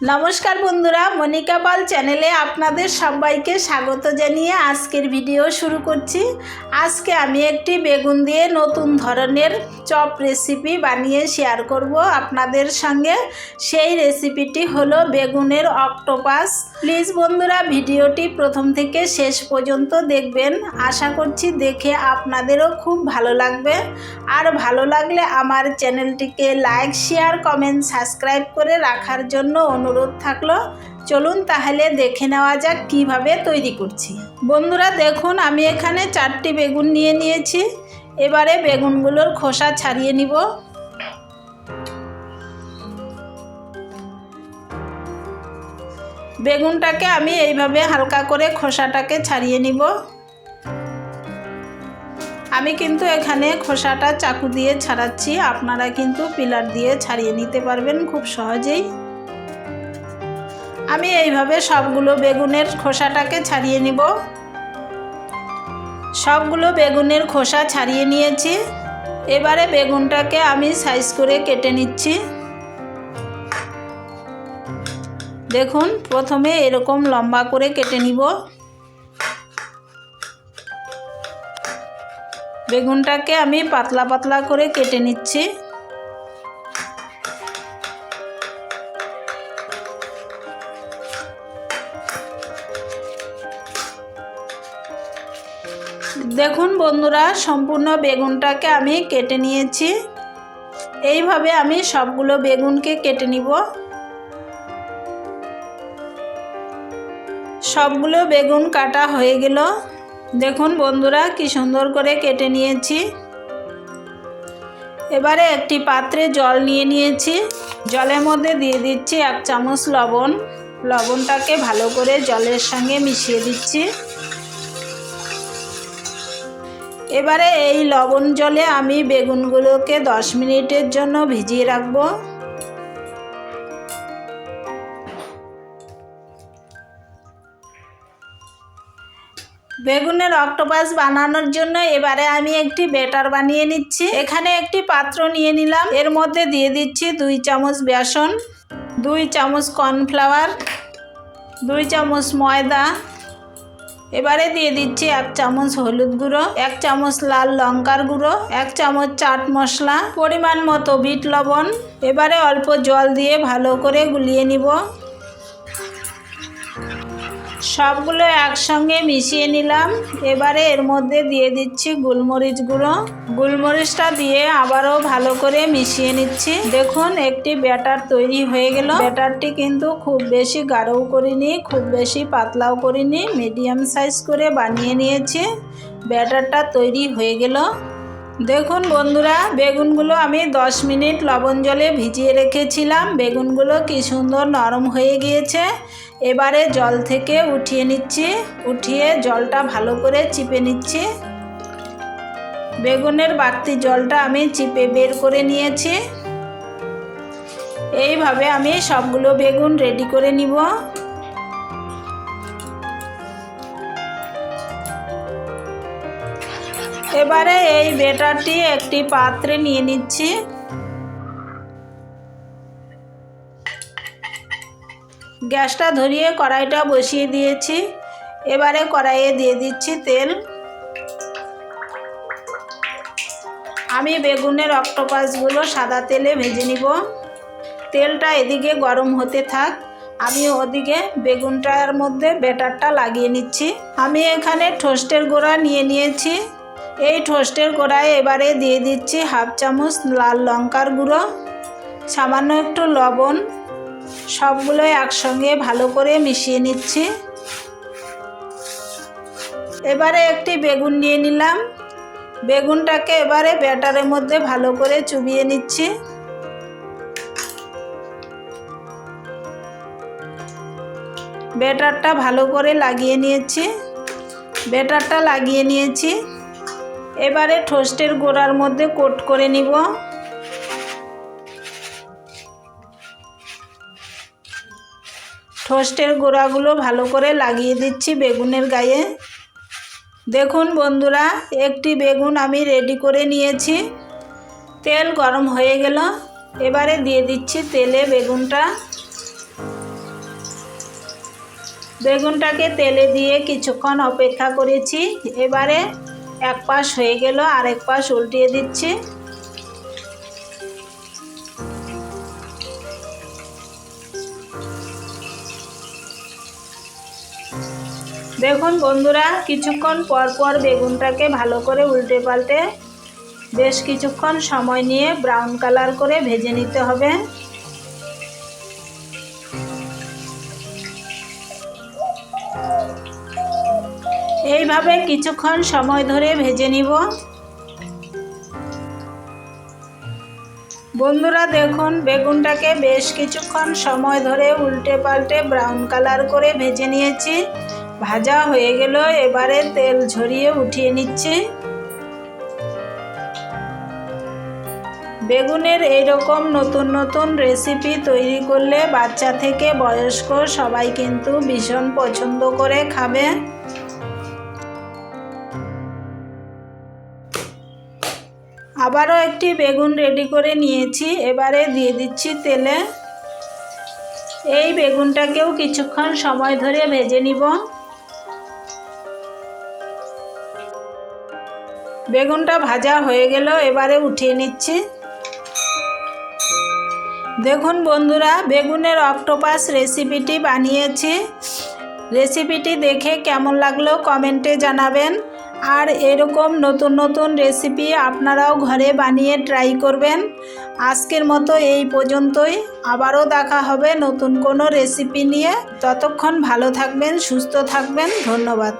নমস্কার বন্ধুরা, মনিকা পাল চ্যানেলে আপনাদের সবাইকে স্বাগত জানিয়ে আজকের ভিডিও শুরু করছি। আজকে আমি একটি বেগুন দিয়ে নতুন ধরনের চপ রেসিপি বানিয়ে শেয়ার করব আপনাদের সঙ্গে। সেই রেসিপিটি হলো বেগুনের অক্টোপাস প্লিজ বন্ধুরা, ভিডিওটি প্রথম থেকে শেষ পর্যন্ত দেখবেন। আশা করছি দেখে আপনাদেরও খুব ভালো লাগবে। আর ভালো লাগলে আমার চ্যানেলটিকে লাইক শেয়ার কমেন্ট সাবস্ক্রাইব করে রাখার জন্য থাকল। চলুন তাহলে দেখে নেওয়া যাক কীভাবে তৈরি করছি। বন্ধুরা, দেখুন, আমি এখানে চারটি বেগুন নিয়ে নিয়েছি। এবারে বেগুনগুলোর খোসা ছাড়িয়ে নিব। বেগুনটাকে আমি এইভাবে হালকা করে খোসাটাকে ছাড়িয়ে নিব। আমি কিন্তু এখানে খোসাটা চাকু দিয়ে ছাড়াচ্ছি। আপনারা কিন্তু পিলার দিয়ে ছাড়িয়ে নিতে পারবেন খুব সহজেই। আমি এইভাবে সবগুলো বেগুনের খোসাটাকে ছাড়িয়ে নিব। সবগুলো বেগুনের খোসা ছাড়িয়ে নিয়েছি। এবারে বেগুনটাকে আমি সাইজ করে কেটে নিচ্ছি। দেখুন, প্রথমে এরকম লম্বা করে কেটে নিব। বেগুনটাকে আমি পাতলা পাতলা করে কেটে নিচ্ছি। দেখুন বন্ধুরা, সম্পূর্ণ বেগুনটাকে আমি কেটে নিয়েছি। এইভাবে আমি সবগুলো বেগুনকে কেটে নিব। সবগুলো বেগুন কাটা হয়ে গেল। দেখুন বন্ধুরা, কি সুন্দর করে কেটে নিয়েছি। এবারে একটি পাত্রে জল নিয়ে নিয়েছি। জলের মধ্যে দিয়ে দিচ্ছি এক চামচ লবণ। লবণটাকে ভালো করে জলের সঙ্গে মিশিয়ে দিচ্ছি। এবারে এই লবণ জলে আমি বেগুনগুলোকে দশ মিনিটের জন্য ভিজিয়ে রাখব। বেগুনের অক্টোপাস বানানোর জন্য এবারে আমি একটি বেটার বানিয়ে নিচ্ছি। এখানে একটি পাত্র নিয়ে নিলাম। এর মধ্যে দিয়ে দিচ্ছি দুই চামচ বেসন, দুই চামচ কর্নফ্লাওয়ার, দুই চামচ ময়দা এবারে দিয়ে দিচ্ছি এক চামচ হলুদ গুঁড়ো, এক চামচ লাল লঙ্কার গুঁড়ো, এক চামচ চাট মশলা, পরিমাণ মতো বিট লবণ। এবারে অল্প জল দিয়ে ভালো করে গুলিয়ে নিব। সবগুলো একসঙ্গে মিশিয়ে নিলাম। এবারে এর মধ্যে দিয়ে দিচ্ছি গোলমরিচ গুঁড়ো। গোলমরিচটা দিয়ে আবারও ভালো করে মিশিয়ে নিচ্ছি। দেখুন, একটি ব্যাটার তৈরি হয়ে গেল। ব্যাটারটি কিন্তু খুব বেশি গাঢ়ও করিনি, খুব বেশি পাতলাও করিনি। মিডিয়াম সাইজ করে বানিয়ে নিয়েছি। ব্যাটারটা তৈরি হয়ে গেল। দেখুন বন্ধুরা, বেগুনগুলো আমি 10 মিনিট লবণ জলে ভিজিয়ে রেখেছিলাম। বেগুনগুলো কি সুন্দর নরম হয়ে গিয়েছে। এবারে জল থেকে উঠিয়ে নিচ্ছি। উঠিয়ে জলটা ভালো করে চিপে নিচ্ছি। বেগুনের বাড়তি জলটা আমি চিপে বের করে নিয়েছি। এইভাবে আমি সবগুলো বেগুন রেডি করে নিব। এবারে এই বেটারটি একটি পাত্রে নিয়ে নিচ্ছি। গ্যাসটা ধরিয়ে কড়াইটা বসিয়ে দিয়েছি। এবারে কড়াইয়ে দিয়ে দিচ্ছি তেল। আমি বেগুনের অক্টোপাসগুলো সাদা তেলে ভেজে নিব। তেলটা এদিকে গরম হতে থাক। আমি ওদিকে বেগুনটার মধ্যে বেটারটা লাগিয়ে নিচ্ছি। আমি এখানে টোস্টের গোড়া নিয়ে নিয়েছি। এই টোস্টের গোড়ায় এবারে দিয়ে দিচ্ছি হাফ চামচ লাল লঙ্কার গুঁড়ো, সামান্য একটু লবণ, সবগুলো একসঙ্গে ভালো করে মিশিয়ে নিচ্ছি। এবারে একটি বেগুন নিয়ে নিলাম। বেগুনটাকে এবারে ব্যাটারের মধ্যে ভালো করে চুবিয়ে নিচ্ছি। ব্যাটারটা ভালো করে লাগিয়ে নিয়েছি। ব্যাটারটা লাগিয়ে নিয়েছি। এবারে টোস্টের গোড়ার মধ্যে কোট করে নিব। টোস্টের গোড়াগুলো ভালো করে লাগিয়ে দিচ্ছি বেগুনের গায়ে। দেখুন বন্ধুরা, একটি বেগুন আমি রেডি করে নিয়েছি। তেল গরম হয়ে গেল। এবারে দিয়ে দিচ্ছি তেলে বেগুনটা। বেগুনটাকে তেলে দিয়ে কিছুক্ষণ অপেক্ষা করেছি। এবারে এক পাশ হয়ে গেল, আরেক পাশ উল্টিয়ে দিচ্ছি। দেখুন বন্ধুরা, কিছুক্ষণ পর পর বেগুনটাকে ভালো করে উল্টে পাল্টে বেশ কিছুক্ষণ সময় নিয়ে ব্রাউন কালার করে ভেজে নিতে হবে। এইভাবে কিছুক্ষণ সময় ধরে ভেজে নিব। বন্ধুরা দেখুন, বেগুনটাকে বেশ কিছুক্ষণ সময় ধরে উল্টে পাল্টে ব্রাউন কালার করে ভেজে নিয়েছি। ভাজা হয়ে গেল, এবারে তেল ঝরিয়ে উঠিয়ে নিচ্ছি। বেগুনের এইরকম নতুন নতুন রেসিপি তৈরি করলে বাচ্চা থেকে বয়স্ক সবাই কিন্তু ভীষণ পছন্দ করে খাবে। আবারও একটি বেগুন রেডি করে নিয়েছি। এবারে দিয়ে দিচ্ছি তেলে। এই বেগুনটাকেও কিছুক্ষণ সময় ধরে ভেজে নিব। বেগুনটা ভাজা হয়ে গেল, এবারে উঠিয়ে নিচ্ছি। দেখুন বন্ধুরা, বেগুনের অক্টোপাস রেসিপিটি বানিয়েছি। রেসিপিটি দেখে কেমন লাগল কমেন্টে জানাবেন। আর এরকম নতুন নতুন রেসিপি আপনারাও ঘরে বানিয়ে ট্রাই করবেন। আজকের মতো এই পর্যন্তই। আবারও দেখা হবে নতুন কোনো রেসিপি নিয়ে। ততক্ষণ ভালো থাকবেন, সুস্থ থাকবেন। ধন্যবাদ।